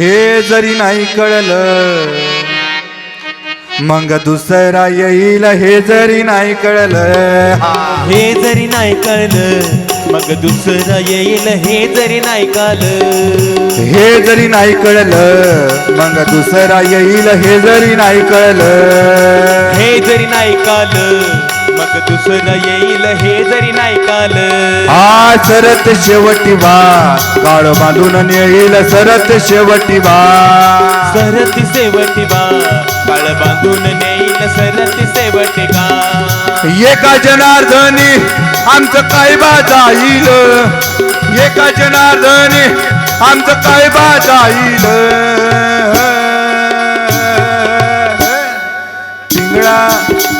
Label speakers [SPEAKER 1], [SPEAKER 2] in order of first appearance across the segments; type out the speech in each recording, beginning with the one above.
[SPEAKER 1] हे जरी नाही कळलं मग दुसरा येईल हे जरी नाही कळलं. हा.
[SPEAKER 2] हे जरी नाही कळलं मग दुसरं येईल हे जरी नाही कळलं.
[SPEAKER 1] हे जरी नाही कळलं मग दुसरा येईल हे जरी नाही कळलं.
[SPEAKER 2] हे जरी नाही कळलं मग दुसरं येईल हे जरी नाही कळलं
[SPEAKER 1] आ सरत शेवटी बा काळ बांधून येईल सरत शेवटी बा
[SPEAKER 2] सरती सेवटी बा काळ बांधून नेईल सरती सेवटी का
[SPEAKER 1] एका जनार्दनी आमचं काय बा जाईल. एका जनार्दनी आमचं काय बा जाईल.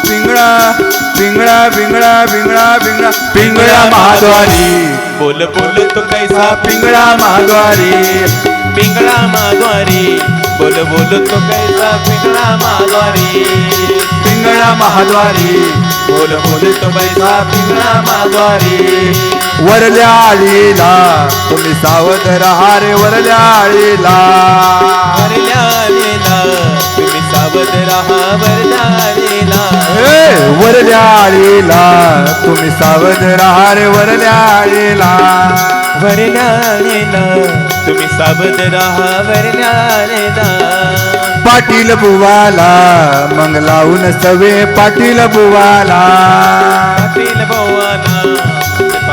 [SPEAKER 1] पिंगळा पिंगळा पिंगळा पिंगळा पिंगळा पिंगळा. पिंगळा महाद्वारी.
[SPEAKER 2] बोल बोल तो कैसा
[SPEAKER 1] पिंगळा महाद्वारी.
[SPEAKER 2] पिंगळा माद्वारी बोल बोल तो कैसा पिंगळा माद्वारी
[SPEAKER 1] पिंगळा महाद्वारी.
[SPEAKER 2] बोल बोल तो कैसा पिंगळा माद्वारी
[SPEAKER 1] वरल्या आळीला तुम्ही सावध राहा रे वरल्या आळीला.
[SPEAKER 2] आलेला तुम्ही सावध राहा वरल्या आलेला
[SPEAKER 1] ए, वरल्या आळीला तुम्ही सावध राहा रे वरल्या आळीला
[SPEAKER 2] वरल्या आलेला तुम्ही सावध राहा वरल्या आलेला
[SPEAKER 1] पाटील बुवाला मग लावून सवे पाटील बुवाला.
[SPEAKER 2] पाटील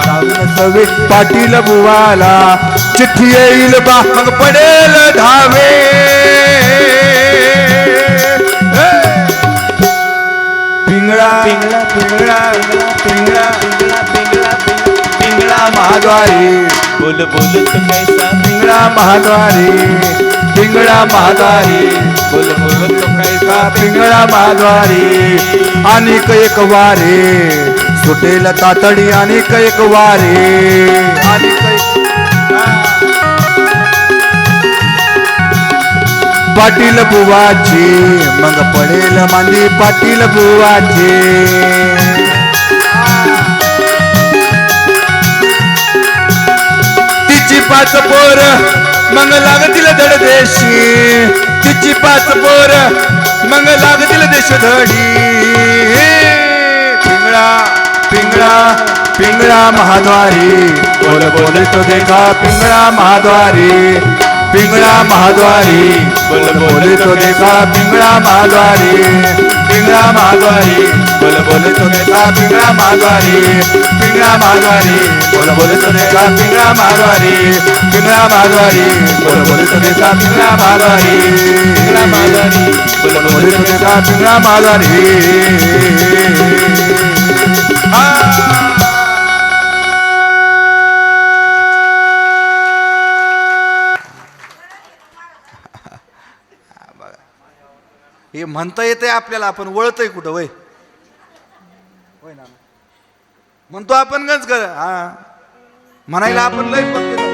[SPEAKER 1] लावून सवे पाटील बुवाला. चिठ्ठी येईल बा मग पडेल धावे. पिंगळा
[SPEAKER 2] पिंगळा
[SPEAKER 1] पिंगळा पिंगळा
[SPEAKER 2] पिंगळा
[SPEAKER 1] महाद्वारी.
[SPEAKER 2] बोल बोल तो कैसा
[SPEAKER 1] पिंगळा महाद्वारी पिंगळा महाद्वारी.
[SPEAKER 2] बोल बोल तो कैसा
[SPEAKER 1] पिंगळा महाद्वारी अनेक एक वारे. सुटेल तातडी अनेक एक वारे. अनेक पाटील बुवाचे. मग पडेल मांदी पाटील बुवाचे. तिची पाच पोर मग लागतील धडदेशी तिची पाच पोर मग लागतील देश धडी पिंगळा पिंगळा पिंगळा महाद्वारी. बोल बोलतो देखा पिंगळा महाद्वारी. पिंगळा महाद्वारी बोल बोल तो देखा पिंगळा महाद्वारी पिंगळा महाद्वारी बोल बोल तो देखा पिंगळा महाद्वारी पिंगळा महाद्वारी बोल बोल तो देखा पिंगळा महाद्वारी पिंगळा महाद्वारी बोल बोल तो देखा पिंगळा महाद्वारी पिंगळा महाद्वारी बोल बोल तो देखा पिंगळा महाद्वारी हे म्हणता येते आपल्याला आपण वळतय कुठं वय? होय ना. म्हणतो आपण गंज कर हा. म्हणायला आपण लय पक्के